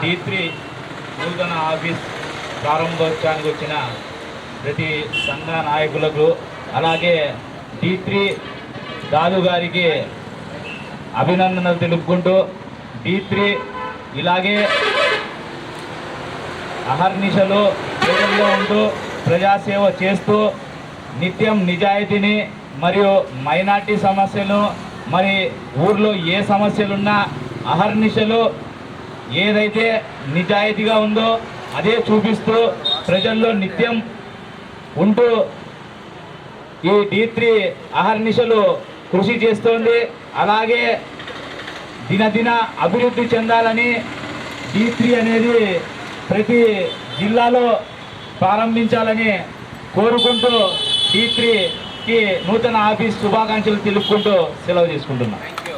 D three నూతన office ప్రారంభోత్సవానికి వచ్చిన ప్రతి సంఘ నాయకులకు అలాగే డి త్రీ దాదు గారికి అభినందనలు తెలుపుకుంటూ డి త్రీ ఇలాగే అహర్నిశలు ప్రజల్లో ఉంటూ ప్రజాసేవ చేస్తూ నిత్యం నిజాయితీని మరియు మైనార్టీ సమస్యలు మరి ఊర్లో ఏ సమస్యలున్నా అహర్నిశలు ఏదైతే నిజాయితీగా ఉందో అదే చూపిస్తూ ప్రజల్లో నిత్యం ఉంటూ ఈ డి త్రీ అహర్నిశలు కృషి చేస్తోంది. అలాగే దినదిన అభివృద్ధి చెందాలని డి త్రీ అనేది ప్రతి జిల్లాలో ప్రారంభించాలని కోరుకుంటూ డి త్రీకి నూతన ఆఫీస్ శుభాకాంక్షలు తెలుపుకుంటూ సెలవు తీసుకుంటున్నాను